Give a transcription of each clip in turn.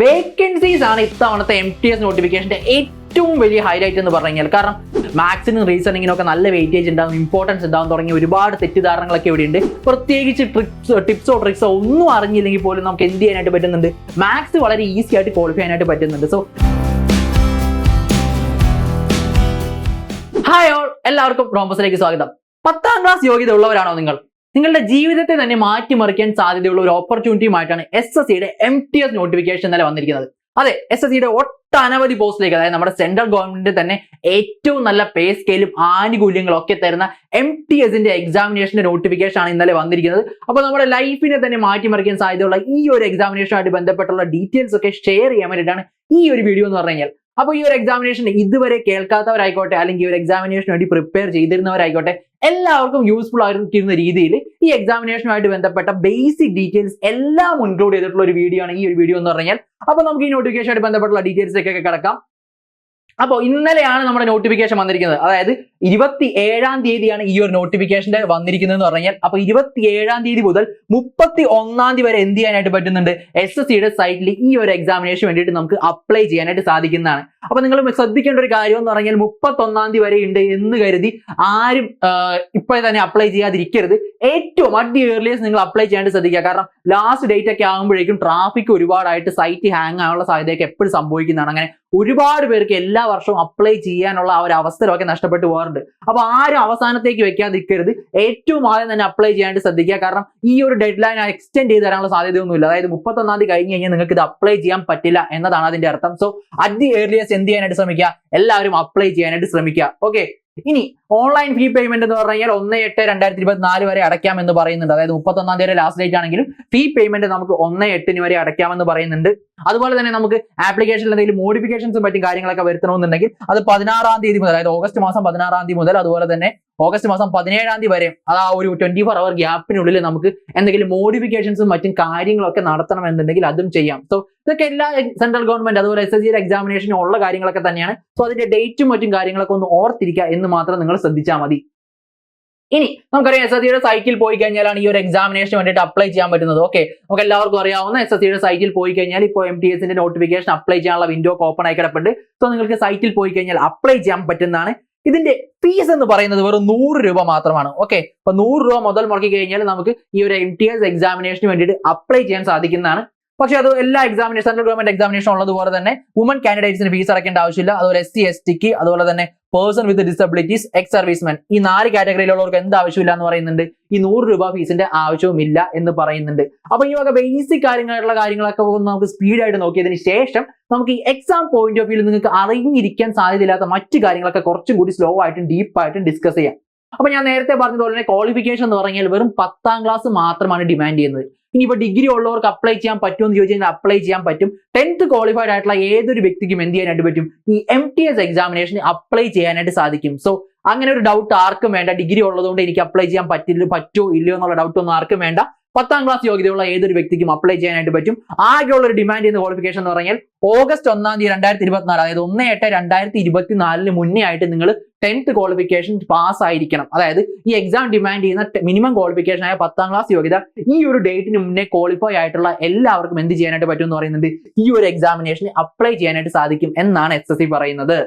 Vacancies ആണ് ഇത്തവണത്തെ M T S നോട്ടിഫിക്കേഷന്റെ ഏറ്റവും വലിയ ഹൈലൈറ്റ് എന്ന് പറഞ്ഞു കഴിഞ്ഞാൽ. കാരണം മാത്സിനും റീസണിങ്ങിനും ഒക്കെ നല്ല വെയിറ്റേജ് ഉണ്ടാകും ഇമ്പോർട്ടൻസ് ഉണ്ടാകും തുടങ്ങി ഒരുപാട് തെറ്റിദ്ധാരണകളൊക്കെ ഇവിടെയുണ്ട്. പ്രത്യേകിച്ച് ട്രിക്സോ ടിപ്സോ ട്രിക്സോ ഒന്നും അറിഞ്ഞില്ലെങ്കിൽ പോലും നമുക്ക് എന്ത് ചെയ്യാനായിട്ട് പറ്റുന്നുണ്ട്? മാത്സ് വളരെ ഈസി ആയിട്ട് ക്വാളിഫൈ ചെയ്യാനായിട്ട് പറ്റുന്നുണ്ട്. സോ ഹായ് ഓൾ എല്ലാവർക്കും റോംബസിലേക്ക് സ്വാഗതം. പത്താം ക്ലാസ് യോഗ്യത ഉള്ളവരാണോ നിങ്ങൾ? നിങ്ങളുടെ ജീവിതത്തെ തന്നെ മാറ്റിമറിക്കാൻ സാധ്യതയുള്ള ഒരു ഓപ്പർച്യൂണിറ്റിയുമായിട്ടാണ് എസ് എസ് സിയുടെ എം ടി എസ് നോട്ടിഫിക്കേഷൻ ഇന്നലെ വന്നിരിക്കുന്നത്. അതെ എസ് എസ് സിയുടെ ഒട്ടനവധി പോസ്റ്റിലേക്ക് അതായത് നമ്മുടെ സെൻട്രൽ ഗവൺമെന്റ് തന്നെ ഏറ്റവും നല്ല പേ സ്കെയിലും ആനുകൂല്യങ്ങളും ഒക്കെ തരുന്ന എം ടി എസിന്റെ എക്സാമിനേഷന്റെ നോട്ടിഫിക്കേഷൻ ആണ് ഇന്നലെ വന്നിരിക്കുന്നത്. അപ്പോൾ നമ്മുടെ ലൈഫിനെ തന്നെ മാറ്റിമറിക്കാൻ സാധ്യതയുള്ള ഈ ഒരു എക്സാമിനേഷനുമായിട്ട് ബന്ധപ്പെട്ടുള്ള ഡീറ്റെയിൽസ് ഒക്കെ ഷെയർ ചെയ്യാൻ വേണ്ടിയിട്ടാണ് ഈ ഒരു വീഡിയോ എന്ന് പറഞ്ഞു കഴിഞ്ഞാൽ. അപ്പോൾ ഈ ഒരു എക്സാമിനേഷൻ ഇതുവരെ കേൾക്കാത്തവരായിക്കോട്ടെ അല്ലെങ്കിൽ ഒരു എക്സാമിനേഷന് വേണ്ടി പ്രിപ്പയർ ചെയ്തിരുന്നവരായിക്കോട്ടെ എല്ലാവർക്കും യൂസ്ഫുൾ ആയിരിക്കുന്ന രീതിയിൽ ഈ എക്സാമിനേഷനുമായിട്ട് ബന്ധപ്പെട്ട ബേസിക് ഡീറ്റെയിൽസ് എല്ലാം ഇൻക്ലൂഡ് ചെയ്തിട്ടുള്ള ഒരു വീഡിയോ ആണ് ഈ ഒരു വീഡിയോ എന്ന് പറഞ്ഞാൽ. അപ്പോൾ നമുക്ക് ഈ നോട്ടിഫിക്കേഷനായിട്ട് ബന്ധപ്പെട്ടുള്ള ഡീറ്റെയിൽസ് ഒക്കെ കിടക്കാം. അപ്പോൾ ഇന്നലെയാണ് നമ്മുടെ നോട്ടിഫിക്കേഷൻ വന്നിരിക്കുന്നത്. അതായത് ഇരുപത്തി ഏഴാം തീയതിയാണ് ഈ ഒരു നോട്ടിഫിക്കേഷന്റെ വന്നിരിക്കുന്നത് എന്ന് പറഞ്ഞാൽ അപ്പൊ ഇരുപത്തി ഏഴാം തീയതി മുതൽ മുപ്പത്തി ഒന്നാം തീയതി വരെ എന്ത് ചെയ്യാനായിട്ട് പറ്റുന്നുണ്ട്? എസ് എസ് സിയുടെ സൈറ്റിൽ ഈ ഒരു എക്സാമിനേഷൻ വേണ്ടിയിട്ട് നമുക്ക് അപ്ലൈ ചെയ്യാനായിട്ട് സാധിക്കുന്നതാണ്. അപ്പൊ നിങ്ങൾ ശ്രദ്ധിക്കേണ്ട ഒരു കാര്യം എന്ന് പറഞ്ഞാൽ മുപ്പത്തി ഒന്നാം തീയതി വരെ ഉണ്ട് എന്ന് കരുതി ആരും ഇപ്പോഴേ തന്നെ അപ്ലൈ ചെയ്യാതിരിക്കരുത്. ഏറ്റവും അറ്റ് ദി നിങ്ങൾ അപ്ലൈ ചെയ്യാണ്ട് ശ്രദ്ധിക്കുക. കാരണം ലാസ്റ്റ് ഡേറ്റ് ഒക്കെ ആകുമ്പോഴേക്കും ട്രാഫിക് ഒരുപാടായിട്ട് സൈറ്റ് ഹാങ് ആകാനുള്ള സാധ്യതയൊക്കെ എപ്പോഴും സംഭവിക്കുന്നതാണ്. അങ്ങനെ ഒരുപാട് പേർക്ക് എല്ലാ വർഷവും അപ്ലൈ ചെയ്യാനുള്ള ആ ഒരു അവസരമൊക്കെ നഷ്ടപ്പെട്ടു പോകാറുണ്ട്. അപ്പൊ ആരും അവസാനത്തേക്ക് വെക്കാതിരിക്കരുത്. ഏറ്റവും ആദ്യം തന്നെ അപ്ലൈ ചെയ്യാണ്ട് ശ്രദ്ധിക്കുക. കാരണം ഈ ഒരു ഡെഡ് ലൈൻ എക്സ്റ്റെൻഡ് ചെയ്ത് തരാനുള്ള സാധ്യതയൊന്നുമില്ല. അതായത് മുപ്പത്തൊന്നാം തീയതി കഴിഞ്ഞ് കഴിഞ്ഞാൽ നിങ്ങൾക്ക് ഇത് അപ്ലൈ ചെയ്യാൻ പറ്റില്ല എന്നതാണ് അതിന്റെ അർത്ഥം. സോ അറ്റ് ദി ഏർലിയസ്റ്റ് എന്ത് ചെയ്യാനായിട്ട് ശ്രമിക്കുക? എല്ലാവരും അപ്ലൈ ചെയ്യാനായിട്ട് ശ്രമിക്കുക. ഓക്കെ ഇനി ഓൺലൈൻ ഫീ പേയ്മെന്റ് എന്ന് പറഞ്ഞു കഴിഞ്ഞാൽ ഒന്ന് എട്ട് രണ്ടായിരത്തി ഇരുപത്തിനാല് വരെ അടയ്ക്കാം എന്ന് പറയുന്നുണ്ട്. അതായത് മുപ്പത്തൊന്നാം തീയതി ലാസ്റ്റ് ഡേറ്റ് ആണെങ്കിലും ഫീ പേയ്മെന്റ് നമുക്ക് ഒന്ന് എട്ടിന് വരെ അടയ്ക്കാമെന്ന് പറയുന്നുണ്ട്. അതുപോലെ തന്നെ നമുക്ക് ആപ്ലിക്കേഷനിൽ എന്തെങ്കിലും മോഡിഫിക്കേഷൻസും മറ്റും കാര്യങ്ങളൊക്കെ വരുത്തണമെന്നുണ്ടെങ്കിൽ അത് പതിനാറാം തീയതി മുതൽ അതായത് ഓഗസ്റ്റ് മാസം പതിനാറാം തീയതി മുതൽ അതുപോലെ തന്നെ ഓഗസ്റ്റ് മാസം പതിനേഴാം തീയതി വരെ അത് ആ ഒരു ട്വന്റി ഫോർ അവർ ഗ്യാപ്പിനുള്ളിൽ നമുക്ക് എന്തെങ്കിലും മോഡിഫിക്കേഷൻസും മറ്റും കാര്യങ്ങളൊക്കെ നടത്തണം എന്നുണ്ടെങ്കിൽ അതും ചെയ്യാം. സോ ഇതൊക്കെ എല്ലാ സെൻട്രൽ ഗവൺമെന്റ് അതുപോലെ എസ് എസ് സിയുടെ എക്സാമിനേഷനും ഉള്ള കാര്യങ്ങളൊക്കെ തന്നെയാണ്. സോ അതിന്റെ ഡേറ്റും മറ്റും കാര്യങ്ങളൊക്കെ ഒന്ന് ഓർത്തിരിക്കുക എന്ന് മാത്രം നിങ്ങൾ ശ്രദ്ധിച്ചാൽ മതി. ഇനി നമുക്കറിയാം എസ് എസ് സിയുടെ സൈറ്റിൽ പോയി കഴിഞ്ഞാലാണ് ഈ ഒരു എക്സാമിനേഷൻ വേണ്ടിയിട്ട് അപ്ലൈ ചെയ്യാൻ പറ്റുന്നത്. ഓക്കെ നമുക്ക് എല്ലാവർക്കും അറിയാവുന്ന എസ് എസ് സിയുടെ സൈറ്റിൽ പോയി കഴിഞ്ഞാൽ ഇപ്പോൾ എം ടി എസിന്റെ നോട്ടിഫിക്കേഷൻ അപ്ലൈ ചെയ്യാനുള്ള വിൻഡോ ഓപ്പൺ ആയി കിടപ്പുണ്ട്. സോ നിങ്ങൾക്ക് സൈറ്റിൽ പോയി കഴിഞ്ഞാൽ അപ്ലൈ ചെയ്യാൻ പറ്റുന്നതാണ് ഇതിന്റെ ഫീസ് എന്ന് പറയുന്നത് വെറും നൂറ് രൂപ മാത്രമാണ്. ഓക്കെ അപ്പൊ നൂറ് രൂപ മുതൽ മുടക്കി കഴിഞ്ഞാൽ നമുക്ക് ഈ ഒരു എം ടി എസ് എക്സാമിനേഷന് വേണ്ടിയിട്ട് അപ്ലൈ ചെയ്യാൻ സാധിക്കുന്നതാണ്. പക്ഷെ അത് എല്ലാ എക്സാമിനേഷൻ സെൻട്രൽ ഗവൺമെന്റ് എക്സാമിനേഷൻ ഉള്ളതുപോലെ തന്നെ വുമൺ കാൻഡിഡേറ്റ്സിന് ഫീസ് അടയ്ക്കേണ്ട ആവശ്യമില്ല. അതുപോലെ എസ് സി എസ് ടിക്ക് അതുപോലെ തന്നെ person with disabilities ex servicemen ഈ നാല് കാറ്റഗറിയിലുള്ളവർക്ക് എന്ത് ആവശ്യമില്ല എന്ന് പറയുന്നുണ്ട്. ഈ നൂറ് രൂപ ഫീസിന്റെ ആവശ്യവുമില്ല എന്ന് പറയുന്നുണ്ട്. അപ്പൊ ഈ വക ബേസിക് കാര്യങ്ങളായിട്ടുള്ള കാര്യങ്ങളൊക്കെ നമുക്ക് സ്പീഡായിട്ട് നോക്കിയതിന് ശേഷം നമുക്ക് ഈ എക്സാം പോയിന്റ് ഓഫ് വ്യൂ നിങ്ങൾക്ക് അറിഞ്ഞിരിക്കാൻ സാധ്യതയില്ലാത്ത മറ്റു കാര്യങ്ങളൊക്കെ കുറച്ചും കൂടി സ്ലോ ആയിട്ടും ഡീപ്പായിട്ടും ഡിസ്കസ് ചെയ്യാം. അപ്പൊ ഞാൻ നേരത്തെ പറഞ്ഞതുപോലെ തന്നെ ക്വാളിഫിക്കേഷൻ എന്ന് പറഞ്ഞാൽ വെറും പത്താം ക്ലാസ് മാത്രമാണ് ഡിമാൻഡ് ചെയ്യുന്നത്. ഇനിയിപ്പോൾ ഡിഗ്രി ഉള്ളവർക്ക് അപ്ലൈ ചെയ്യാൻ പറ്റുമെന്ന് ചോദിച്ചു കഴിഞ്ഞാൽ അപ്ലൈ ചെയ്യാൻ പറ്റും. ടെൻത്ത് ക്വാളിഫൈഡ് ആയിട്ടുള്ള ഏതൊരു വ്യക്തിക്കും എന്ത് ചെയ്യാനായിട്ട് പറ്റും? ഈ എം ടി എസ് എക്സാമിനേഷന് അപ്ലൈ ചെയ്യാനായിട്ട് സാധിക്കും. സോ അങ്ങനെ ഒരു ഡൗട്ട് ആർക്കും വേണ്ട. ഡിഗ്രി ഉള്ളതുകൊണ്ട് എനിക്ക് അപ്ലൈ ചെയ്യാൻ പറ്റില്ല പറ്റുമോ ഇല്ലയോ എന്നുള്ള ഡൗട്ട് ഒന്നും ആർക്കും വേണ്ട. പത്താം ക്ലാസ് യോഗ്യതയുള്ള ഏതൊരു വ്യക്തിക്കും അപ്ലൈ ചെയ്യാനായിട്ട് പറ്റും. ആകെയുള്ള ഒരു ഡിമാൻഡ് ചെയ്യുന്ന ക്വാളിഫിക്കേഷൻ എന്ന് പറഞ്ഞാൽ ഓഗസ്റ്റ് ഒന്നാം തീയതി രണ്ടായിരത്തി ഇരുപത്തിനാല് അതായത് ഒന്ന് എട്ട് രണ്ടായിരത്തി ഇരുപത്തിനാലിന് മുന്നേ ആയിട്ട് നിങ്ങൾ ടെൻത്ത് ക്വാളിഫിക്കേഷൻ പാസ് ആയിരിക്കണം. അതായത് ഈ എക്സാം ഡിമാൻഡ് ചെയ്യുന്ന മിനിമം ക്വാളിഫിക്കേഷൻ ആയ പത്താം ക്ലാസ് യോഗ്യത ഈ ഒരു ഡേറ്റിന് മുന്നേ ക്വാളിഫൈ ആയിട്ടുള്ള എല്ലാവർക്കും എന്ത് ചെയ്യാനായിട്ട് പറ്റും എന്ന് പറയുന്നത് ഈ ഒരു എക്സാമിനേഷന് അപ്ലൈ ചെയ്യാനായിട്ട് സാധിക്കും എന്നാണ് എസ് പറയുന്നത്.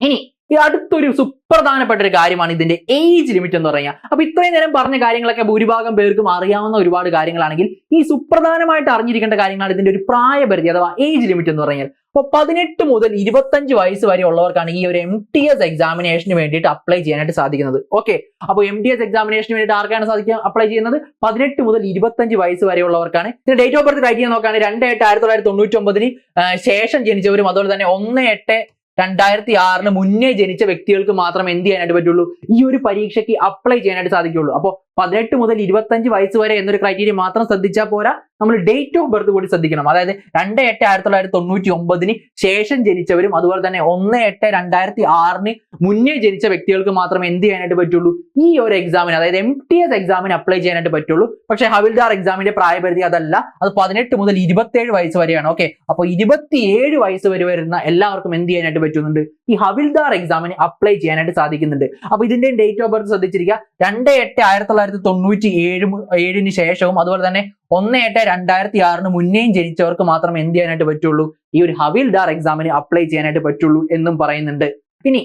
ഇനി ഈ അടുത്തൊരു സുപ്രധാനപ്പെട്ട ഒരു കാര്യമാണ് ഇതിന്റെ ഏജ് ലിമിറ്റ് എന്ന് പറയുക. അപ്പൊ ഇത്രയും നേരം പറഞ്ഞ കാര്യങ്ങളൊക്കെ ഭൂരിഭാഗം പേർക്കും അറിയാവുന്ന ഒരുപാട് കാര്യങ്ങളാണെങ്കിൽ ഈ സുപ്രധാനമായിട്ട് അറിഞ്ഞിരിക്കേണ്ട കാര്യങ്ങളാണ് ഇതിന്റെ ഒരു പ്രായപരിധി അഥവാ ഏജ് ലിമിറ്റ് എന്ന് പറഞ്ഞാൽ. അപ്പോൾ പതിനെട്ട് മുതൽ ഇരുപത്തഞ്ച് വയസ്സ് വരെ ഉള്ളവർക്കാണ് ഈ ഒരു എം ടി എസ് എക്സാമിനേഷന് വേണ്ടിയിട്ട് അപ്ലൈ ചെയ്യാനായിട്ട് സാധിക്കുന്നത്. ഓക്കെ അപ്പോൾ എം ടി എസ് എക്സാമിനേഷന് വേണ്ടിയിട്ട് ആർക്കാണ് സാധിക്കുക? അപ്ലൈ ചെയ്യുന്നത്? പതിനെട്ട് മുതൽ ഇരുപത്തഞ്ച് വയസ്സ് വരെ ഉള്ളവർക്കാണ്. ഇതിന്റെ ഡേറ്റ് ഓഫ് ബർത്ത് ക്രൈറ്റീരിയ നോക്കുകയാണെങ്കിൽ രണ്ട് എട്ട് ആയിരത്തി തൊള്ളായിരത്തി തൊണ്ണൂറ്റി ഒമ്പതിന് ശേഷം ജനിച്ചവരും അതുപോലെ തന്നെ ഒന്ന് എട്ട് രണ്ടായിരത്തി ആറിന് മുന്നേ ജനിച്ച വ്യക്തികൾക്ക് മാത്രം എന്ത് ചെയ്യാനായിട്ട് പറ്റുള്ളൂ? ഈ ഒരു പരീക്ഷയ്ക്ക് അപ്ലൈ ചെയ്യാനായിട്ട് സാധിക്കുള്ളൂ അപ്പോൾ പതിനെട്ട് മുതൽ ഇരുപത്തഞ്ച് വയസ്സ് വരെ എന്നൊരു ക്രൈറ്റീരിയ മാത്രം ശ്രദ്ധിച്ചാൽ പോരാ. നമ്മൾ ഡേറ്റ് ഓഫ് ബർത്ത് കൂടി ശ്രദ്ധിക്കണം. അതായത് രണ്ട് എട്ട് ആയിരത്തി തൊള്ളായിരത്തി തൊണ്ണൂറ്റി ഒമ്പതിന് ശേഷം ജനിച്ചവരും അതുപോലെ തന്നെ ഒന്ന് എട്ട് രണ്ടായിരത്തി ആറിന് മുന്നേ ജനിച്ച വ്യക്തികൾക്ക് മാത്രം എന്ത് ചെയ്യാനായിട്ട് പറ്റുള്ളൂ? ഈ ഒരു എക്സാമിന് അതായത് എം ടി എസ് എക്സാമിന് അപ്ലൈ ചെയ്യാനായിട്ട് പറ്റുള്ളൂ. പക്ഷേ ഹവിൽദാർ എക്സാമിന്റെ പ്രായപരിധി അതല്ല. അത് പതിനെട്ട് മുതൽ ഇരുപത്തേഴ് വയസ്സ് വരെയാണ്. ഓക്കെ അപ്പോൾ ഇരുപത്തിയേഴ് വയസ്സ് വരെ വരുന്ന എല്ലാവർക്കും എന്ത് ചെയ്യാനായിട്ട് പറ്റുന്നുണ്ട്. ഈ ഹവിൽദാർ എക്സാമിന് അപ്ലൈ ചെയ്യാനായിട്ട് സാധിക്കുന്നുണ്ട്. അപ്പൊ ഇതിന്റെ ഡേറ്റ് ഓഫ് ബർത്ത് ശ്രദ്ധിച്ചിരിക്കുക. രണ്ട് എട്ട് ആയിരത്തി തൊള്ളായിരത്തി തൊണ്ണൂറ്റി ഏഴ് ഏഴിന് ശേഷവും അതുപോലെ തന്നെ ഒന്ന് എട്ട് രണ്ടായിരത്തി ആറിന് മുന്നേയും ജനിച്ചവർക്ക് മാത്രം എന്ത് ചെയ്യാനായിട്ട് പറ്റുള്ളൂ? ഈ ഒരു ഹവിൽദാർ എക്സാമിന് അപ്ലൈ ചെയ്യാനായിട്ട് പറ്റുള്ളൂ എന്നും പറയുന്നുണ്ട്. ഇനി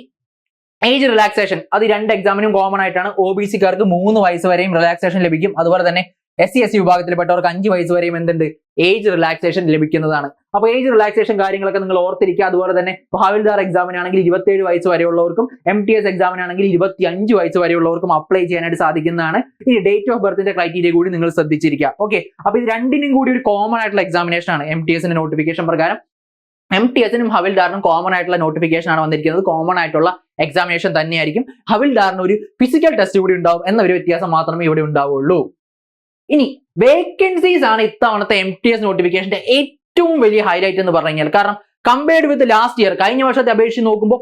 ഏജ് റിലാക്സേഷൻ അത് രണ്ട് എക്സാമിനും കോമൺ ആയിട്ടാണ്. ഒ ബി സിക്കാർക്ക് മൂന്ന് വയസ്സ് വരെയും റിലാക്സേഷൻ ലഭിക്കും. അതുപോലെ തന്നെ എസ് സി എസ് സി വിഭാഗത്തിൽപ്പെട്ടവർക്ക് അഞ്ച് വയസ്സ് വരെയും എന്തുണ്ട്? ഏജ് റിലാക്സേഷൻ ലഭിക്കുന്നതാണ്. അപ്പൊ ഏജ് റിലാക്സേഷൻ കാര്യങ്ങളൊക്കെ നിങ്ങൾ ഓർത്തിരിക്കുക. അതുപോലെ തന്നെ ഭാവിൽദാർ എക്സാമിനാണെങ്കിൽ ഇരുപത്തേഴ് വയസ്സ് വരെയുള്ളവർക്കും എം ടി എസ് എക്സാമിനാണെങ്കിൽ ഇരുപത്തി അഞ്ച് വയസ്സ് വരെയുള്ളവർക്കും അപ്ലൈ ചെയ്യാനായിട്ട് സാധിക്കുന്നതാണ്. ഇനി ഡേറ്റ് ഓഫ് ബർത്തിന്റെ ക്രൈറ്റീരിയ കൂടി നിങ്ങൾ ശ്രദ്ധിച്ചിരിക്കുക. ഓക്കെ അപ്പൊ ഇത് രണ്ടിനും കൂടി ഒരു കോമൺ ആയിട്ടുള്ള എക്സാമിനേഷൻ ആണ്. എം ടി എസിന്റെ നോട്ടിഫിക്കേഷൻ പ്രകാരം. എം ടി എസിനും ഹവിൽദാറിനും കോമൺ ആയിട്ടുള്ള നോട്ടിഫിക്കേഷൻ ആണ് വന്നിരിക്കുന്നത്. കോമൺ ആയിട്ടുള്ള എക്സാമിനേഷൻ തന്നെയായിരിക്കും. ഹവിൽദാറിന് ഒരു ഫിസിക്കൽ ടെസ്റ്റ് കൂടി ഉണ്ടാവും. എന്ന ഒരു വ്യത്യാസം മാത്രമേ ഇവിടെ ഉണ്ടാവുള്ളൂ. ഇനി വേക്കൻസീസ് ആണ് ഇത്തവണത്തെ എം ടി എസ് നോട്ടിഫിക്കേഷന്റെ ഏറ്റവും വലിയ ഹൈലൈറ്റ് എന്ന് പറഞ്ഞു കഴിഞ്ഞാൽ. കാരണം കമ്പയർഡ് വിത്ത് ലാസ്റ്റ് ഇയർ കഴിഞ്ഞ വർഷത്തെ അപേക്ഷിച്ച് നോക്കുമ്പോൾ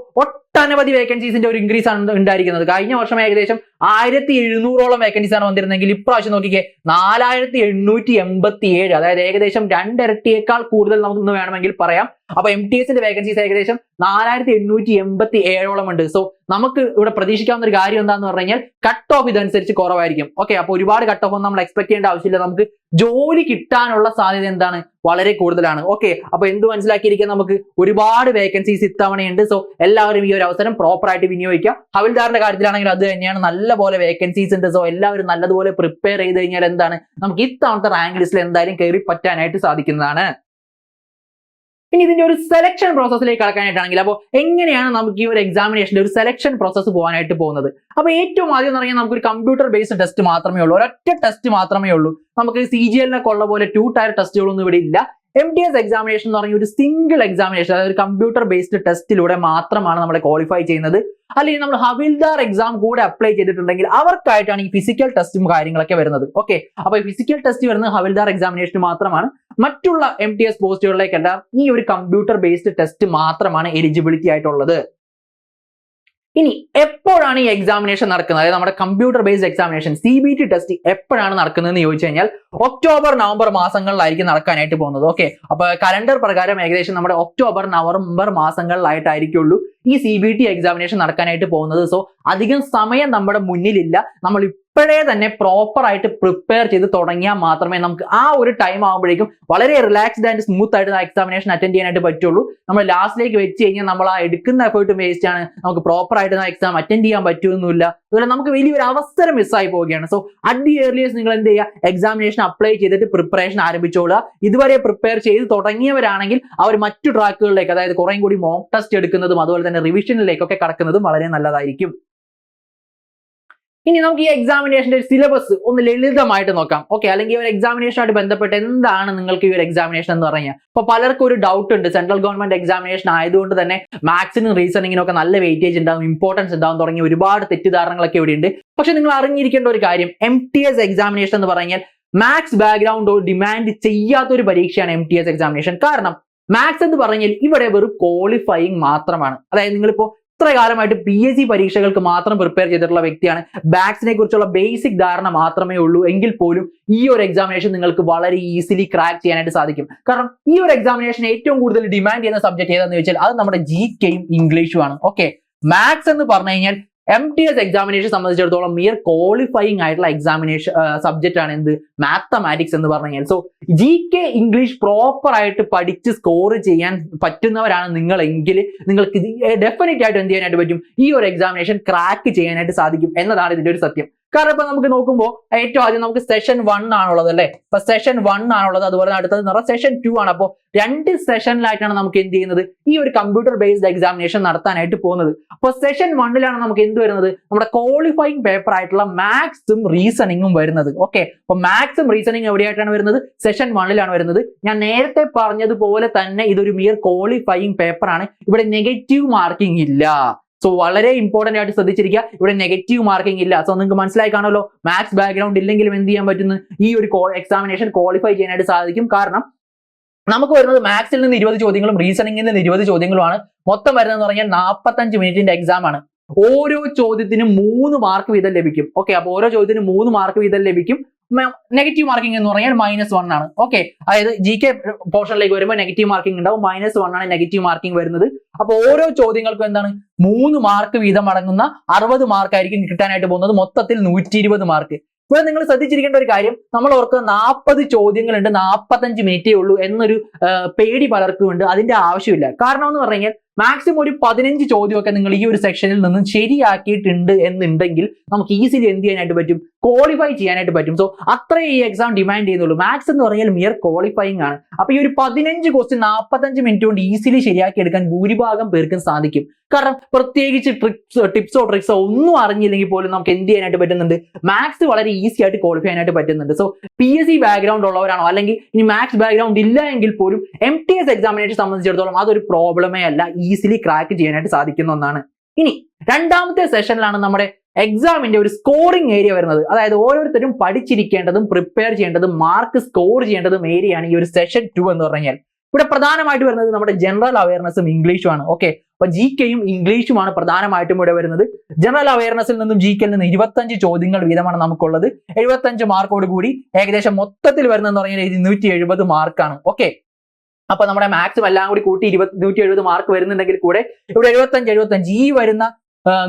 ഒട്ടനവധി വേക്കൻസീസിന്റെ ഒരു ഇൻക്രീസ് ആണ് ഉണ്ടായിരിക്കുന്നത്. കഴിഞ്ഞ വർഷം ഏകദേശം ആയിരത്തി എഴുന്നൂറോളം വേക്കൻസീസ് ആണ് വന്നിരുന്നെങ്കിൽ ഇപ്രാവശ്യം നോക്കിക്കേ നാലായിരത്തി എണ്ണൂറ്റി എൺപത്തി ഏഴ് അതായത് ഏകദേശം രണ്ടിരട്ടിയേക്കാൾ കൂടുതൽ നമുക്ക് വേണമെങ്കിൽ പറയാം. അപ്പൊ എം ടി എസിന്റെ വേക്കൻസീസ് ഏകദേശം നാലായിരത്തി എണ്ണൂറ്റി എൺപത്തി ഏഴോളം ഉണ്ട്. സോ നമുക്ക് ഇവിടെ പ്രതീക്ഷിക്കാവുന്ന ഒരു കാര്യം എന്താന്ന് പറഞ്ഞു കഴിഞ്ഞാൽ കട്ട് ഓഫ് ഇതനുസരിച്ച് കുറവായിരിക്കും. ഓക്കെ അപ്പൊ ഒരുപാട് കട്ട് ഓഫ് നമ്മൾ എക്സ്പെക്ട് ചെയ്യേണ്ട ആവശ്യമില്ല. നമുക്ക് ജോലി കിട്ടാനുള്ള സാധ്യത എന്താണ്? വളരെ കൂടുതലാണ്. ഓക്കെ അപ്പൊ എന്ത് മനസ്സിലാക്കിയിരിക്കാൻ നമുക്ക്? ഒരുപാട് വേക്കൻസീസ് ഇത്തവണയുണ്ട്. സോ എല്ലാവരും ഈ ഒരു അവസരം പ്രോപ്പർ ആയിട്ട് വിനിയോഗിക്കുക ഹവിൽദാറിന്റെ കാര്യത്തിലാണെങ്കിൽ അത് തന്നെയാണ്. നല്ലപോലെ വേക്കൻസീസ് ഉണ്ട്. സോ എല്ലാവരും നല്ലതുപോലെ പ്രിപ്പയർ ചെയ്ത് കഴിഞ്ഞാൽ എന്താണ്? നമുക്ക് ഇത്തവണത്തെ റാങ്ക് ലിസ്റ്റിൽ എന്തായാലും കയറി പറ്റാനായിട്ട് സാധിക്കുന്നതാണ്. ഇനി ഇതിന്റെ ഒരു സെലക്ഷൻ പ്രോസസ്സിലേക്ക് കടക്കാനായിട്ടാണെങ്കിൽ അപ്പോൾ എങ്ങനെയാണ് നമുക്ക് ഈ ഒരു എക്സാമിനേഷന്റെ ഒരു സെലക്ഷൻ പ്രോസസ്സ് പോകാനായിട്ട് പോകുന്നത്? അപ്പോൾ ഏറ്റവും ആദ്യം എന്ന് പറഞ്ഞാൽ നമുക്ക് ഒരു കമ്പ്യൂട്ടർ ബേസ്ഡ് ടെസ്റ്റ് മാത്രമേ ഉള്ളൂ. ഒരൊറ്റ ടെസ്റ്റ് മാത്രമേ ഉള്ളൂ. നമുക്ക് സി ജി എല്ലിനൊക്കെ ഉള്ള പോലെ ടു ടയർ ടെസ്റ്റുകളൊന്നും ഇവിടെ ഇല്ല. എം ടി എസ് എക്സാമിനേഷൻ എന്ന് പറഞ്ഞ ഒരു സിംഗിൾ എക്സാമിനേഷൻ അതായത് ഒരു കമ്പ്യൂട്ടർ ബേസ്ഡ് ടെസ്റ്റിലൂടെ മാത്രമാണ് നമ്മളെ ക്വാളിഫൈ ചെയ്യുന്നത്. അല്ലെങ്കിൽ നമ്മൾ ഹവിൽദാർ എക്സാം കൂടെ അപ്ലൈ ചെയ്തിട്ടുണ്ടെങ്കിൽ അവർക്കായിട്ടാണ് ഈ ഫിസിക്കൽ ടെസ്റ്റും കാര്യങ്ങളൊക്കെ വരുന്നത്. ഓക്കെ അപ്പൊ ഈ ഫിസിക്കൽ ടെസ്റ്റ് വരുന്നത് ഹവിൽദാർ എക്സാമിനേഷൻ മാത്രമാണ്. മറ്റുള്ള എം ടി എസ് പോസ്റ്റുകളിലേക്കെല്ലാം ഈ ഒരു കമ്പ്യൂട്ടർ ബേസ്ഡ് ടെസ്റ്റ് മാത്രമാണ് എലിജിബിലിറ്റി ആയിട്ടുള്ളത്. ഇനി എപ്പോഴാണ് ഈ എക്സാമിനേഷൻ നടക്കുന്നത്? അതായത് നമ്മുടെ computer based examination C B T test എപ്പോഴാണ് നടക്കുന്നതെന്ന് ചോദിച്ചു കഴിഞ്ഞാൽ ഒക്ടോബർ നവംബർ മാസങ്ങളിലായിരിക്കും നടക്കാനായിട്ട് പോകുന്നത്. ഓക്കെ അപ്പൊ കലണ്ടർ പ്രകാരം ഏകദേശം നമ്മുടെ ഒക്ടോബർ നവംബർ മാസങ്ങളിലായിട്ടായിരിക്കുള്ളൂ. ഈ സി ബി ടി എക്സാമിനേഷൻ നടക്കാനായിട്ട് പോകുന്നത്. സോ അധികം സമയം നമ്മുടെ മുന്നിലില്ല. നമ്മൾ ഇപ്പോഴേ തന്നെ പ്രോപ്പർ ആയിട്ട് പ്രിപ്പയർ ചെയ്ത് തുടങ്ങിയാൽ മാത്രമേ നമുക്ക് ആ ഒരു ടൈം ആകുമ്പോഴേക്കും വളരെ റിലാക്സ്ഡ് ആൻഡ് സ്മൂത്ത് ആയിട്ട് എക്സാമിനേഷൻ അറ്റൻഡ് ചെയ്യാനായിട്ട് പറ്റുള്ളൂ. നമ്മൾ ലാസ്റ്റിലേക്ക് വെച്ച് കഴിഞ്ഞാൽ നമ്മൾ ആ എടുക്കുന്ന എഫേർട്ട് വേസ്റ്റ് ആണ് നമുക്ക് പ്രോപ്പർ ആയിട്ട് ആ എക്സാം അറ്റൻഡ് ചെയ്യാൻ പറ്റുമെന്നില്ല അതുപോലെ നമുക്ക് വലിയൊരു അവസരം മിസ്സായി പോവുകയാണ്. സോ അറ്റ് ദി നിങ്ങൾ എന്ത് ചെയ്യുക? എക്സാമിനേഷൻ അപ്ലൈ ചെയ്തിട്ട് പ്രിപ്പറേഷൻ ആരംഭിച്ചോളുക. ഇതുവരെ പ്രിപ്പയർ ചെയ്ത് തുടങ്ങിയവരാണെങ്കിൽ അവർ മറ്റു ട്രാക്കുകളിലേക്ക് അതായത് കുറേ കൂടി മോക്ക് ടെസ്റ്റ് എടുക്കുന്നതും അതുപോലെ തന്നെ റിവിഷനിലേക്കൊക്കെ കടക്കുന്നതും വളരെ നല്ലതായിരിക്കും. ഇനി നമുക്ക് ഈ എക്സാമിനേഷന്റെ സിലബസ് ഒന്ന് ലളിതമായിട്ട് നോക്കാം. ഓക്കെ അല്ലെങ്കിൽ ഈ ഒരു എക്സാമിനേഷനായിട്ട് ബന്ധപ്പെട്ട് എന്താണ് നിങ്ങൾക്ക് ഈ ഒരു എക്സാമിനേഷൻ എന്ന് പറഞ്ഞാൽ അപ്പൊ പലർക്കും ഒരു ഡൗട്ട് ഉണ്ട്. സെൻട്രൽ ഗവൺമെന്റ് എക്സാമിനേഷൻ ആയതുകൊണ്ട് തന്നെ മാത്സിനും റീസണിങ്ങിനും ഒക്കെ നല്ല വെയിറ്റേജ് ഉണ്ടാവും ഇമ്പോർട്ടൻസ് ഉണ്ടാവും തുടങ്ങിയ ഒരുപാട് തെറ്റിദ്ധാരണകളൊക്കെ ഇവിടെ ഉണ്ട്. പക്ഷെ നിങ്ങൾ അറിഞ്ഞിരിക്കേണ്ട ഒരു കാര്യം എം ടി എസ് എക്സാമിനേഷൻ എന്ന് പറഞ്ഞാൽ മാത്സ് ബാക്ക്ഗ്രൗണ്ടോ ഡിമാൻഡ് ചെയ്യാത്ത ഒരു പരീക്ഷയാണ് എം ടി എസ് എക്സാമിനേഷൻ കാരണം മാത്സ് എന്ന് പറഞ്ഞാൽ ഇവിടെ വെറും ക്വാളിഫയിങ് മാത്രമാണ്. അതായത് നിങ്ങളിപ്പോ ഇത്ര കാലമായിട്ട് പി എസ് സി പരീക്ഷകൾക്ക് മാത്രം പ്രിപ്പയർ ചെയ്തിട്ടുള്ള വ്യക്തിയാണ്. ബാക്സിനെ കുറിച്ചുള്ള ബേസിക് ധാരണ മാത്രമേ ഉള്ളൂ. എങ്കിൽ പോലും ഈ ഒരു എക്സാമിനേഷൻ നിങ്ങൾക്ക് വളരെ ഈസിലി ക്രാക്ക് ചെയ്യാനായിട്ട് സാധിക്കും. കാരണം ഈ ഒരു എക്സാമിനേഷൻ ഏറ്റവും കൂടുതൽ ഡിമാൻഡ് ചെയ്യുന്ന സബ്ജക്ട് ഏതാണെന്ന് ചോദിച്ചാൽ അത് നമ്മുടെ ജി കെയും ഇംഗ്ലീഷും ആണ്. ഓക്കെ മാത്സ് എന്ന് പറഞ്ഞു കഴിഞ്ഞാൽ എം ടി എസ് എക്സാമിനേഷൻ സംബന്ധിച്ചിടത്തോളം മിയർ ക്വാളിഫയിങ് ആയിട്ടുള്ള എക്സാമിനേഷൻ സബ്ജക്റ്റ് ആണ് എന്ത്? മാത്തമാറ്റിക്സ് എന്ന് പറഞ്ഞു കഴിഞ്ഞാൽ. So G K English proper ആയിട്ട് പഠിച്ച് സ്കോർ ചെയ്യാൻ പറ്റുന്നവരാണ് നിങ്ങളെങ്കിൽ നിങ്ങൾക്ക് ഡെഫിനറ്റ് ആയിട്ട് എന്ത് ചെയ്യാനായിട്ട് പറ്റും? ഈ ഒരു എക്സാമിനേഷൻ ക്രാക്ക് ചെയ്യാനായിട്ട് സാധിക്കും എന്നതാണ് ഇതിന്റെ ഒരു സത്യം. കാരണം ഇപ്പൊ നമുക്ക് നോക്കുമ്പോൾ ഏറ്റവും ആദ്യം നമുക്ക് സെഷൻ വൺ ആണുള്ളത് അല്ലെ? ഇപ്പൊ സെഷൻ വൺ ആണുള്ളത്. അതുപോലെ അടുത്തത് എന്ന് പറഞ്ഞാൽ സെഷൻ ടു ആണ്. അപ്പോൾ രണ്ട് സെഷനിലായിട്ടാണ് നമുക്ക് എന്ത് ചെയ്യുന്നത്? ഈ ഒരു കമ്പ്യൂട്ടർ ബേസ്ഡ് എക്സാമിനേഷൻ നടത്താനായിട്ട് പോകുന്നത്. അപ്പോൾ സെഷൻ വണ്ണിലാണ് നമുക്ക് എന്ത് വരുന്നത്? നമ്മുടെ ക്വാളിഫൈങ് പേപ്പർ ആയിട്ടുള്ള മാക്സും റീസണിങ്ങും വരുന്നത്. ഓക്കെ അപ്പൊ മാക്സും റീസണിങ് എവിടെയായിട്ടാണ് വരുന്നത്? സെഷൻ വണ്ണിലാണ് വരുന്നത്. ഞാൻ നേരത്തെ പറഞ്ഞതുപോലെ തന്നെ ഇതൊരു മിയർ ക്വാളിഫൈയിങ് പേപ്പർ ആണ്. ഇവിടെ നെഗറ്റീവ് മാർക്കിംഗ് ഇല്ല. സോ വളരെ ഇമ്പോർട്ടന്റ് ആയിട്ട് ശ്രദ്ധിച്ചിരിക്കുക. ഇവിടെ നെഗറ്റീവ് മാർക്കിംഗ് ഇല്ല. സോ നിങ്ങൾക്ക് മനസ്സിലായി കാണുമല്ലോ? മാത്സ് ബാക്ക്ഗ്രൗണ്ട് ഇല്ലെങ്കിലും എന്ത് ചെയ്യാൻ പറ്റുന്നു? ഈ ഒരു എക്സാമിനേഷൻ ക്വാളിഫൈ ചെയ്യാനായിട്ട് സാധിക്കും. കാരണം നമുക്ക് വരുന്നത് മാത്സിൽ നിന്ന് ഇരുപത് ചോദ്യങ്ങളും റീസണിംഗിൽ നിന്ന് ഇരുപത് ചോദ്യങ്ങളുമാണ്. മൊത്തം വരുന്നതെന്ന് പറഞ്ഞാൽ നാൽപ്പത്തഞ്ച് മിനിറ്റിന്റെ എക്സാം ആണ്. ഓരോ ചോദ്യത്തിനും മൂന്ന് മാർക്ക് വീതം ലഭിക്കും. ഓക്കെ അപ്പൊ ഓരോ ചോദ്യത്തിനും മൂന്ന് മാർക്ക് വീതം ലഭിക്കും. നെഗറ്റീവ് മാർക്കിംഗ് എന്ന് പറഞ്ഞാൽ മൈനസ് വൺ ആണ്. ഓക്കെ അതായത് ജി കെ പോർഷനിലേക്ക് വരുമ്പോൾ നെഗറ്റീവ് മാർക്കിംഗ് ഉണ്ടാവും. മൈനസ് വൺ ആണ് നെഗറ്റീവ് മാർക്കിംഗ് വരുന്നത്. അപ്പൊ ഓരോ ചോദ്യങ്ങൾക്കും എന്താണ്? മൂന്ന് മാർക്ക് വീതം അടങ്ങുന്ന അറുപത് മാർക്കായിരിക്കും കിട്ടാനായിട്ട് പോകുന്നത്. മൊത്തത്തിൽ നൂറ്റി ഇരുപത് മാർക്ക് ഇപ്പൊ നിങ്ങൾ ശ്രദ്ധിച്ചിരിക്കേണ്ട ഒരു കാര്യം നമ്മൾ ഓർക്കുക നാൽപ്പത് ചോദ്യങ്ങളുണ്ട്. നാൽപ്പത്തഞ്ച് മിനിറ്റേ ഉള്ളൂ എന്നൊരു പേടി പലർക്കും ഉണ്ട്. അതിന്റെ ആവശ്യമില്ല. കാരണം എന്ന് പറഞ്ഞു മാക്സിമം ഒരു പതിനഞ്ച് ചോദ്യമൊക്കെ നിങ്ങൾ ഈ ഒരു സെക്ഷനിൽ നിന്നും ശരിയാക്കിയിട്ടുണ്ട് എന്നുണ്ടെങ്കിൽ നമുക്ക് ഈസിലി എന്ത് ചെയ്യാനായിട്ട് പറ്റും? ക്വാളിഫൈ ചെയ്യാനായിട്ട് പറ്റും. സോ അത്രേ ഈ എക്സാം ഡിമാൻഡ് ചെയ്യുന്നുള്ളൂ. മാത്സ് എന്ന് പറഞ്ഞാൽ മിയർ ക്വാളിഫയിങ് ആണ്. അപ്പൊ ഈ ഒരു പതിനഞ്ച് ക്വസ്റ്റ്യൻ നാൽപ്പത്തഞ്ച് മിനിറ്റ് കൊണ്ട് ഈസിലി ശരിയാക്കി എടുക്കാൻ ഭൂരിഭാഗം പേർക്കും സാധിക്കും. കാരണം പ്രത്യേകിച്ച് ട്രിക്സ് ടിപ്സോ ട്രിക്സോ ഒന്നും അറിഞ്ഞില്ലെങ്കിൽ പോലും നമുക്ക് എന്ത് ചെയ്യാനായിട്ട് പറ്റുന്നുണ്ട്? മാത്സ് വളരെ ഈസി ആയിട്ട് ക്വാളിഫൈ ചെയ്യാനായിട്ട് പറ്റുന്നുണ്ട്. So P S C background ഉള്ളവരാണോ? അല്ലെങ്കിൽ ഇനി മാത്സ് ബാക്ക്ഗ്രൗണ്ട് ഇല്ല എങ്കിൽ പോലും എം ടി എസ് എക്സാമിനേഷൻ സംബന്ധിച്ചിടത്തോളം അതൊരു പ്രോബ്ലമേ അല്ല. ഈസിലി ക്രാക്ക് ചെയ്യാനായിട്ട് സാധിക്കുന്ന ഒന്നാണ്. ഇനി രണ്ടാമത്തെ സെഷനിലാണ് നമ്മുടെ എക്സാമിന്റെ ഒരു സ്കോറിംഗ് ഏരിയ വരുന്നത്. അതായത് ഓരോരുത്തരും പഠിച്ചിരിക്കേണ്ടതും പ്രിപ്പയർ ചെയ്യേണ്ടതും മാർക്ക് സ്കോർ ചെയ്യേണ്ടതും ഏരിയയാണ് ഈ ഒരു സെഷൻ ടു എന്ന് പറഞ്ഞു കഴിഞ്ഞാൽ. ഇവിടെ പ്രധാനമായിട്ട് വരുന്നത് നമ്മുടെ ജനറൽ അവയർനെസ്സും ഇംഗ്ലീഷുമാണ് ഓക്കെ അപ്പൊ ജി കെയും ഇംഗ്ലീഷുമാണ് പ്രധാനമായിട്ടും ഇവിടെ വരുന്നത്. ജനറൽ അവയർനെസ്സിൽ നിന്നും ജി കെയിൽ നിന്ന് ഇരുപത്തഞ്ച് ചോദ്യങ്ങൾ വീതമാണ് നമുക്കുള്ളത്. എഴുപത്തഞ്ച് മാർക്കോട് കൂടി ഏകദേശം മൊത്തത്തിൽ വരുന്നതെന്ന് പറഞ്ഞാൽ ഇരുന്നൂറ്റി എഴുപത് മാർക്കാണ് ഓക്കെ അപ്പൊ നമ്മുടെ മാക്സും എല്ലാം കൂടി കൂട്ടി ഇരുപത് നൂറ്റി എഴുപത് മാർക്ക് വരുന്നുണ്ടെങ്കിൽ കൂടെ ഇവിടെ എഴുപത്തഞ്ച് എഴുപത്തഞ്ച് ഈ വരുന്ന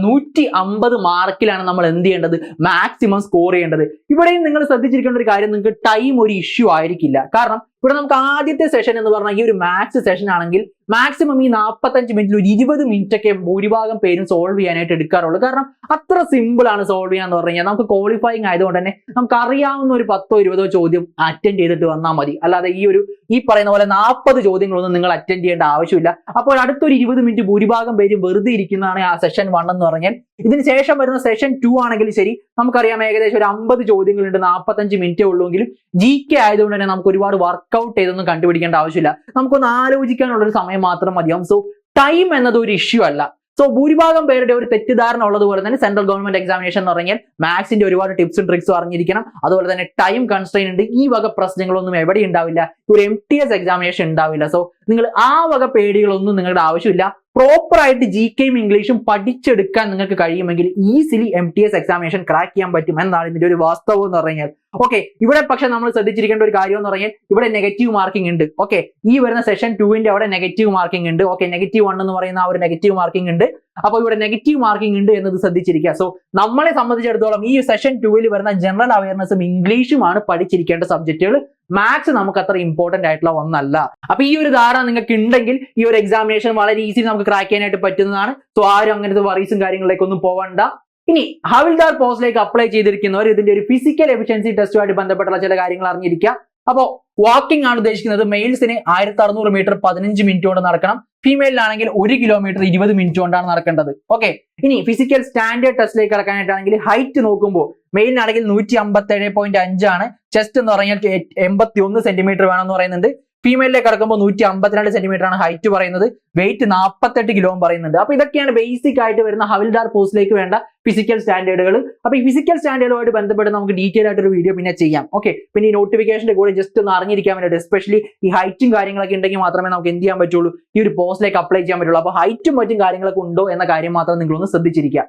നൂറ്റി അമ്പത് മാർക്കിലാണ് നമ്മൾ എന്ത് ചെയ്യേണ്ടത്? മാക്സിമം സ്കോർ ചെയ്യേണ്ടത്. ഇവിടെയും നിങ്ങൾ ശ്രദ്ധിച്ചിരിക്കേണ്ട ഒരു കാര്യം നിങ്ങൾക്ക് ടൈം ഒരു ഇഷ്യൂ ആയിരിക്കില്ല. കാരണം ഇവിടെ നമുക്ക് ആദ്യത്തെ സെഷൻ എന്ന് പറഞ്ഞാൽ ഈ ഒരു മാത്സ് സെഷൻ ആണെങ്കിൽ മാക്സിമം ഈ നാൽപ്പത്തഞ്ച് മിനിറ്റിൽ ഒരു ഇരുപത് ഒക്കെ ഭൂരിഭാഗം പേരും സോൾവ് ചെയ്യാനായിട്ട് എടുക്കാറുള്ളൂ. കാരണം അത്ര സിമ്പിൾ ആണ് സോൾവ് ചെയ്യാന്ന് പറഞ്ഞു കഴിഞ്ഞാൽ നമുക്ക് ക്വാളിഫയിങ് ആയതുകൊണ്ട് തന്നെ നമുക്ക് അറിയാവുന്ന ഒരു പത്തോ ഇരുപതോ ചോദ്യം അറ്റൻഡ് ചെയ്തിട്ട് വന്നാൽ മതി. അല്ലാതെ ഈ ഒരു ഈ പറയുന്ന പോലെ നാൽപ്പത് ചോദ്യങ്ങളൊന്നും നിങ്ങൾ അറ്റൻഡ് ചെയ്യേണ്ട ആവശ്യമില്ല. അപ്പോൾ അടുത്തൊരു ഇരുപത് മിനിറ്റ് ഭൂരിഭാഗം പേരും വെറുതെ ഇരിക്കുന്നതാണ് ആ സെഷൻ വൺ എന്ന് പറഞ്ഞാൽ. ഇതിന് ശേഷം വരുന്ന സെഷൻ ടു ആണെങ്കിലും ശരി നമുക്കറിയാം ഏകദേശം ഒരു അമ്പത് ചോദ്യങ്ങളുണ്ട് നാൽപ്പത്തഞ്ച് മിനിറ്റേ ഉള്ളൂവെങ്കിലും ജി കെ ആയതുകൊണ്ട് തന്നെ നമുക്ക് ഒരുപാട് വർക്കൗട്ട് ചെയ്തൊന്നും കണ്ടുപിടിക്കേണ്ട ആവശ്യമില്ല. നമുക്കൊന്ന് ആലോചിക്കാനുള്ള ഒരു സമയം മാത്രം മതിയാവും സോ ടൈം എന്നത് ഒരു ഇഷ്യൂ അല്ല. സോ ഭൂരിഭാഗം പേരുടെ ഒരു തെറ്റിദ്ധാരണ ഉള്ളതുപോലെ തന്നെ സെൻട്രൽ ഗവൺമെന്റ് എക്സാമിനേഷൻ എന്ന് പറഞ്ഞാൽ മാത്സിന്റെ ഒരുപാട് ടിപ്സും ട്രിക്സും അറിഞ്ഞിരിക്കണം. അതുപോലെ തന്നെ ടൈം കൺസ്ട്രെയിൻ ഉണ്ട്. ഈ വക പ്രശ്നങ്ങളൊന്നും എവിടെ ഉണ്ടാവില്ല. ഒരു എം ടി എസ് എക്സാമിനേഷൻ ഉണ്ടാവില്ല. സോ നിങ്ങൾ ആ വക പേടികളൊന്നും നിങ്ങളുടെ ആവശ്യമില്ല. പ്രോപ്പർ ആയിട്ട് ജി കെയും ഇംഗ്ലീഷും പഠിച്ചെടുക്കാൻ നിങ്ങൾക്ക് കഴിയുമെങ്കിൽ easily M T S examination crack ചെയ്യാൻ പറ്റും എന്നാണ് ഇതിന്റെ ഒരു വാസ്തവം എന്ന് പറഞ്ഞാൽ ഓക്കെ ഇവിടെ പക്ഷെ നമ്മൾ ശ്രദ്ധിച്ചിരിക്കേണ്ട ഒരു കാര്യം എന്ന് പറഞ്ഞാൽ ഇവിടെ നെഗറ്റീവ് മാർക്കിംഗ് ഉണ്ട്. ഓക്കെ ഈ വരുന്ന സെഷൻ ടുവിന്റെ അവിടെ നെഗറ്റീവ് മാർക്കിംഗ് ഉണ്ട്. ഓക്കെ നെഗറ്റീവ് വൺ എന്ന് പറയുന്ന ആ ഒരു നെഗറ്റീവ് മാർക്കിംഗ് ഉണ്ട്. അപ്പോൾ ഇവിടെ നെഗറ്റീവ് മാർക്കിംഗ് ഉണ്ട് എന്നത് ശ്രദ്ധിച്ചിരിക്കുക. സോ നമ്മളെ സംബന്ധിച്ചിടത്തോളം ഈ സെഷൻ ടുവിൽ വരുന്ന ജനറൽ അവയർനെസ്സും ഇംഗ്ലീഷുമാണ് പഠിച്ചിരിക്കേണ്ട സബ്ജക്റ്റുകൾ മാത്സ് നമുക്ക് അത്ര ഇമ്പോർട്ടന്റ് ആയിട്ടുള്ള ഒന്നല്ല. അപ്പൊ ഈ ഒരു ധാരണ നിങ്ങൾക്ക് ഉണ്ടെങ്കിൽ ഈ ഒരു എക്സാമിനേഷൻ വളരെ ഈസി നമുക്ക് ക്രാക്ക് ചെയ്യാനായിട്ട് പറ്റുന്നതാണ്. സോ ആരും അങ്ങനത്തെ വറീസും കാര്യങ്ങളിലേക്കൊന്നും പോവണ്ട. ഇനി ഹവിൽദാർ പോസ്റ്റിലേക്ക് അപ്ലൈ ചെയ്തിരിക്കുന്നവർ ഇതിന്റെ ഒരു ഫിസിക്കൽ എഫിഷ്യൻസി ടെസ്റ്റുമായിട്ട് ബന്ധപ്പെട്ടുള്ള ചില കാര്യങ്ങൾ അറിഞ്ഞിരിക്കുക. അപ്പോൾ വാക്കിംഗ് ആണ് ഉദ്ദേശിക്കുന്നത്. മെയിൽസിന് ആയിരത്തി അറുന്നൂറ് മീറ്റർ പതിനഞ്ച് മിനിറ്റ് കൊണ്ട് നടക്കണം. ഫീമെയിലാണെങ്കിൽ ഒരു കിലോമീറ്റർ ഇരുപത് മിനിറ്റ് കൊണ്ടാണ് നടക്കേണ്ടത്. ഓക്കെ ഇനി ഫിസിക്കൽ സ്റ്റാൻഡേർഡ് ടെസ്റ്റിലേക്ക് കടക്കാനായിട്ടാണെങ്കിൽ ഹൈറ്റ് നോക്കുമ്പോൾ മെയിലിനാണെങ്കിൽ നൂറ്റി അമ്പത്തി ഏഴ് പോയിന്റ് അഞ്ചാണ് ചെസ്റ്റ് എന്ന് പറഞ്ഞാൽ എൺപത്തി ഒന്ന് സെന്റിമീറ്റർ വേണമെന്ന് പറയുന്നുണ്ട്. ഫീമെയിലേക്ക് കടക്കുമ്പോൾ നൂറ്റി അമ്പത്തിരണ്ട് സെന്റിമീറ്റർ ആണ് ഹൈറ്റ് പറയുന്നത്. വെയിറ്റ് നാൽപ്പത്തെട്ട് കിലോ പറയുന്നുണ്ട്. അപ്പൊ ഇതൊക്കെയാണ് ബേസിക് ആയിട്ട് വരുന്ന ഹവിൽദാർ പോസ്റ്റിലേക്ക് വേണ്ട ഫിസിക്കൽ സ്റ്റാൻഡേർഡുകൾ അപ്പൊ ഈ ഫിസിക്കൽ സ്റ്റാൻഡേർഡുമായിട്ട് ബന്ധപ്പെട്ട് നമുക്ക് ഡീറ്റെയിൽ ആയിട്ട് ഒരു വീഡിയോ പിന്നെ ചെയ്യാം. ഓക്കെ പിന്നെ ഈ നോട്ടിഫിക്കേഷന്റെ കൂടെ ജസ്റ്റ് ഒന്ന് അറിഞ്ഞിരിക്കാൻ വേണ്ടിയിട്ട് എസ്പെഷ്യലി ഈ ഹൈറ്റും കാര്യങ്ങളൊക്കെ ഉണ്ടെങ്കിൽ മാത്രമേ നമുക്ക് എന്ത് ചെയ്യാൻ പറ്റുള്ളൂ? ഈ ഒരു പോസ്റ്റിലേക്ക് അപ്ലൈ ചെയ്യാൻ പറ്റുള്ളൂ. അപ്പൊ ഹൈറ്റും മറ്റും കാര്യങ്ങളൊക്കെ ഉണ്ടോ എന്ന കാര്യം മാത്രം നിങ്ങളൊന്ന് ശ്രദ്ധിച്ചിരിക്കുക.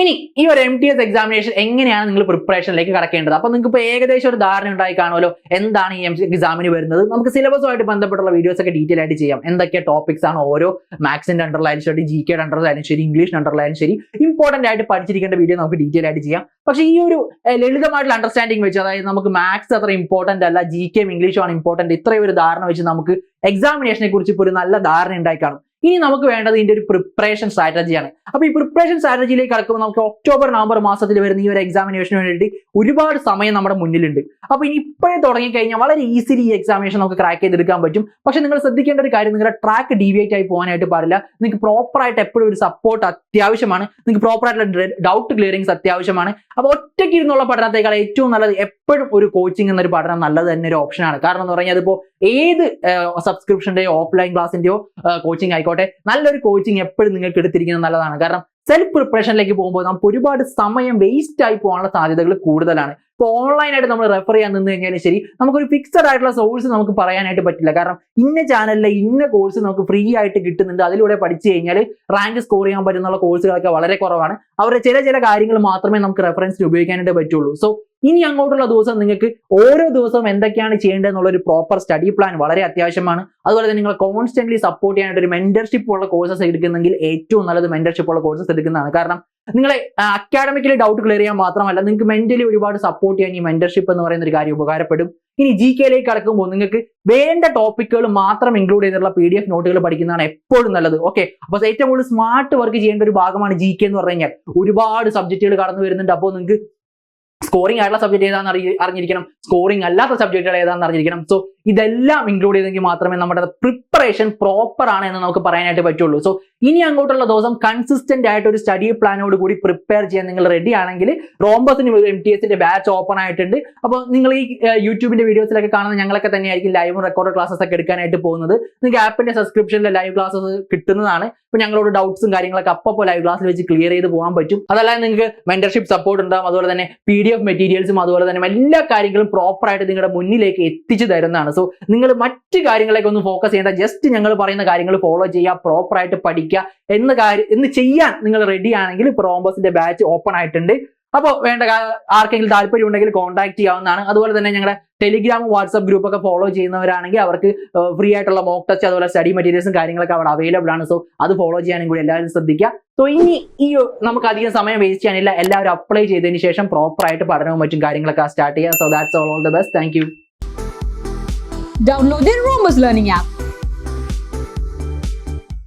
ഇനി ഈ ഒരു എം ടി എസ് എക്സാമിനേഷൻ എങ്ങനെയാണ് നിങ്ങൾ പ്രിപ്പറേഷനിലേക്ക് കടക്കേണ്ടത്? അപ്പൊ നിങ്ങൾക്ക് ഇപ്പോൾ ഏകദേശം ഒരു ധാരണ ഉണ്ടായി കാണുമല്ലോ. എന്താണ് ഈ എം എക്സാമിന് വരുന്നത്? നമുക്ക് സിലബസുമായിട്ട് ബന്ധപ്പെട്ടുള്ള വീഡിയോസ് ഒക്കെ ഡീറ്റെയിൽ ആയിട്ട് ചെയ്യാം. എന്തൊക്കെ ടോപ്പിക്സ് ആണ് ഓരോ മാത്സിന്റെ അണ്ടറിലായാലും ശരി ജി കെയുടെ അണ്ടറിലായാലും ശരി ഇംഗ്ലീഷിന്റെ അണ്ടറിലായാലും ശരി ഇമ്പോർട്ടന്റ് ആയിട്ട് പഠിച്ചിരിക്കേണ്ട വീഡിയോ നമുക്ക് ഡീറ്റെയിൽ ആയിട്ട് ചെയ്യാം. പക്ഷേ ഈ ഒരു ലളിതമായിട്ടുള്ള അണ്ടർസ്റ്റാൻഡിങ് വെച്ച് അതായത് നമുക്ക് മാത്സ് അത്ര ഇമ്പോർട്ടന്റ് അല്ല ജി കെയും ഇംഗ്ലീഷും ആണ് ഇമ്പോർട്ടന്റ് ഇത്രയും ഒരു ധാരണ വെച്ച് നമുക്ക് എക്സാമിനേഷനെ കുറിച്ച് ഇപ്പോൾ ഒരു നല്ല ധാരണ ഉണ്ടായി കാണും. ഇനി നമുക്ക് വേണ്ടത് ഇതിന്റെ ഒരു പ്രിപ്പറേഷൻ സ്ട്രാറ്റജിയാണ് അപ്പൊ ഈ പ്രിപ്പറേഷൻ സ്ട്രാറ്റജിയിലേക്ക് കടക്കുമ്പോൾ നമുക്ക് ഒക്ടോബർ നവംബർ മാസത്തിൽ വരുന്ന ഈ ഒരു എക്സാമിനേഷന് വേണ്ടിയിട്ട് ഒരുപാട് സമയം നമ്മുടെ മുന്നിലുണ്ട്. അപ്പൊ ഇനി ഇപ്പോഴേ തുടങ്ങിക്കഴിഞ്ഞാൽ വളരെ ഈസിലി ഈ എക്സാമിനേഷൻ നമുക്ക് ക്രാക്ക് ചെയ്തെടുക്കാൻ പറ്റും. പക്ഷെ നിങ്ങൾ ശ്രദ്ധിക്കേണ്ട ഒരു കാര്യം നിങ്ങളുടെ ട്രാക്ക് ഡീവിയേറ്റ് ആയി പോകാനായിട്ട് പാടില്ല. നിങ്ങൾക്ക് പ്രോപ്പർ ആയിട്ട് എപ്പോഴും ഒരു സപ്പോർട്ട് അത്യാവശ്യമാണ്. നിങ്ങൾക്ക് പ്രോപ്പർ ആയിട്ടുള്ള ഡൗട്ട് ക്ലിയറിംഗ്സ് അത്യാവശ്യമാണ്. അപ്പൊ ഒറ്റയ്ക്ക് ഇരുന്നുള്ള പഠനത്തെക്കാൾ ഏറ്റവും നല്ലത് എപ്പോഴും ഒരു കോച്ചിങ് എന്നൊരു പഠനം നല്ലത് തന്നെ ഒരു ഓപ്ഷനാണ് കാരണം എന്ന് പറഞ്ഞാൽ അതിപ്പോ ഏത് സബ്സ്ക്രിപ്ഷന്റെയോ ഓഫ്ലൈൻ ക്ലാസിന്റെയോ കോച്ചിങ് ആയിക്കോട്ടെ നല്ലൊരു കോച്ചിങ് എപ്പോഴും നിങ്ങൾക്ക് എടുത്തിരിക്കുന്നത് നല്ലതാണ്. കാരണം സെൽഫ് പ്രിപ്പറേഷനിലേക്ക് പോകുമ്പോൾ നമുക്ക് ഒരുപാട് സമയം വേസ്റ്റ് ആയി പോകാനുള്ള സാധ്യതകൾ കൂടുതലാണ്. ഇപ്പോൾ ഓൺലൈനായിട്ട് നമ്മൾ റെഫർ ചെയ്യാൻ നിന്ന് കഴിഞ്ഞാലും ശരി നമുക്കൊരു ഫിക്സഡ് ആയിട്ടുള്ള സോഴ്സ് നമുക്ക് പറയാനായിട്ട് പറ്റില്ല. കാരണം ഇന്ന ചാനലിലെ ഇന്ന കോഴ്സ് നമുക്ക് ഫ്രീ ആയിട്ട് കിട്ടുന്നുണ്ട്. അതിലൂടെ പഠിച്ചു കഴിഞ്ഞാൽ റാങ്ക് സ്കോർ ചെയ്യാൻ പറ്റുന്ന കോഴ്സുകളൊക്കെ വളരെ കുറവാണ്. അവരുടെ ചില ചില കാര്യങ്ങൾ മാത്രമേ നമുക്ക് റെഫറൻസിന് ഉപയോഗിക്കാനായിട്ട് പറ്റുള്ളൂ. സോ ഇനി അങ്ങോട്ടുള്ള ദിവസം നിങ്ങൾക്ക് ഓരോ ദിവസവും എന്തൊക്കെയാണ് ചെയ്യേണ്ടത് എന്നുള്ള ഒരു പ്രോപ്പർ സ്റ്റഡി പ്ലാൻ വളരെ അത്യാവശ്യമാണ്. അതുപോലെ തന്നെ നിങ്ങൾ കോൺസ്റ്റന്റ്ലി സപ്പോർട്ട് ചെയ്യാനായിട്ട് ഒരു മെന്റർഷിപ്പ് ഉള്ള കോഴ്സസ് എടുക്കുന്നെങ്കിൽ ഏറ്റവും നല്ലത് മെന്റർഷിപ്പ് ഉള്ള കോഴ്സസ് എടുക്കുന്നതാണ്. കാരണം നിങ്ങളെ അക്കാഡമിക്കലി ഡൗട്ട് ക്ലിയർ ചെയ്യാൻ മാത്രമല്ല നിങ്ങൾക്ക് മെന്റലി ഒരുപാട് സപ്പോർട്ട് ചെയ്യാൻ ഈ മെന്റർഷിപ്പ് എന്ന് പറയുന്ന ഒരു കാര്യം ഉപകാരപ്പെടും. ഇനി ജി കെയിലേക്ക് കടക്കുമ്പോൾ നിങ്ങൾക്ക് വേണ്ട ടോപ്പിക്കുകൾ മാത്രം ഇൻക്ലൂഡ് ചെയ്തിട്ടുള്ള പി ഡി എഫ് നോട്ടുകൾ പഠിക്കുന്നതാണ് എപ്പോഴും നല്ലത്. ഓക്കെ അപ്പൊ ഏറ്റവും കൂടുതൽ സ്മാർട്ട് വർക്ക് ചെയ്യേണ്ട ഒരു ഭാഗമാണ് ജി കെ എന്ന് പറഞ്ഞു കഴിഞ്ഞാൽ. ഒരുപാട് സബ്ജക്റ്റുകൾ കടന്നു വരുന്നുണ്ട്. അപ്പോൾ നിങ്ങൾക്ക് സ്കോറിംഗ് ആയിട്ടുള്ള സബ്ജക്ട് ഏതാണെന്ന് അറിഞ്ഞിരിക്കണം. സ്കോറിംഗ് അല്ലാത്ത സബ്ജക്റ്റുകൾ ഏതാണെന്ന് അറിഞ്ഞിരിക്കണം. സോ ഇതെല്ലാം ഇൻക്ലൂഡ് ചെയ്തെങ്കിൽ മാത്രമേ നമ്മുടെ പ്രിപ്പറേഷൻ പ്രോപ്പർ ആണ് എന്ന് നമുക്ക് പറയാനായിട്ട് പറ്റുള്ളൂ. സോ ഇനി അങ്ങോട്ടുള്ള ദിവസം കൺസിസ്റ്റന്റ് ആയിട്ട് ഒരു സ്റ്റഡി പ്ലാനോട് കൂടി പ്രിപ്പയർ ചെയ്യാൻ നിങ്ങൾ റെഡി ആണെങ്കിൽ റോംബസിന് എം ടി എസിന്റെ ബാച്ച് ഓപ്പൺ ആയിട്ടുണ്ട്. അപ്പോൾ നിങ്ങൾ ഈ യൂട്യൂബിന്റെ വീഡിയോസിലൊക്കെ കാണുന്ന ഞങ്ങളൊക്കെ തന്നെയായിരിക്കും ലൈവ് റെക്കോർഡ് ക്ലാസ്സസ് ഒക്കെ എടുക്കാനായിട്ട് പോകുന്നത്. നിങ്ങൾക്ക് ആപ്പിന്റെ സബ്സ്ക്രിപ്ഷനിൽ ലൈവ് ക്ലാസ്സസ് കിട്ടുന്നതാണ്. ഇപ്പൊ ഞങ്ങളോട് ഡൗട്ട്സും കാര്യങ്ങളൊക്കെ അപ്പോൾ ലൈവ് ക്ലാസ്സിൽ വെച്ച് ക്ലിയർ ചെയ്ത് പോകാൻ പറ്റും. അതല്ലാതെ നിങ്ങൾക്ക് മെന്റർഷിപ്പ് സപ്പോർട്ട് ഉണ്ടാവും. അതുപോലെ തന്നെ പി ഡി എഫ് മെറ്റീരിയൽസും അതുപോലെ തന്നെ എല്ലാ കാര്യങ്ങളും പ്രോപ്പർ ആയിട്ട് നിങ്ങളുടെ മുന്നിലേക്ക് എത്തിച്ചു തരുന്നതാണ്. സോ നിങ്ങൾ മറ്റു കാര്യങ്ങളൊക്കെ ഒന്ന് ഫോക്കസ് ചെയ്യേണ്ട ജസ്റ്റ് ഞങ്ങൾ പറയുന്ന കാര്യങ്ങൾ ഫോളോ ചെയ്യുക പ്രോപ്പർ ആയിട്ട് പഠിക്കുക എന്ന കാര്യം എന്ന് ചെയ്യാൻ നിങ്ങൾ റെഡി ആണെങ്കിൽ പ്രോംബസിന്റെ ബാച്ച് ഓപ്പൺ ആയിട്ടുണ്ട്. അപ്പോൾ വേണ്ട ആർക്കെങ്കിലും താല്പര്യം ഉണ്ടെങ്കിൽ കോൺടാക്ട് ചെയ്യാവുന്നതാണ്. അതുപോലെ തന്നെ ഞങ്ങളുടെ ടെലിഗ്രാം വാട്സ്ആപ്പ് ഗ്രൂപ്പ് ഒക്കെ ഫോളോ ചെയ്യുന്നവരാണെങ്കിൽ അവർക്ക് ഫ്രീ ആയിട്ടുള്ള മോക്ക് ടെസ്റ്റ് അതുപോലെ സ്റ്റഡി മെറ്റീരിയൽസും കാര്യങ്ങളൊക്കെ അവിടെ അവൈലബിൾ ആണ്. സോ അത് ഫോളോ ചെയ്യാനും കൂടി എല്ലാവരും ശ്രദ്ധിക്കുക. സോ ഇനി ഈ നമുക്ക് അധികം സമയം വേസ്റ്റ് ചെയ്യാനില്ല. എല്ലാവരും അപ്ലൈ ചെയ്തതിന് ശേഷം പ്രോപ്പർ ആയിട്ട് പഠനവും മറ്റും കാര്യങ്ങളൊക്കെ സ്റ്റാർട്ട് ചെയ്യുക. So that's all all the best thank Download the Romus Learning app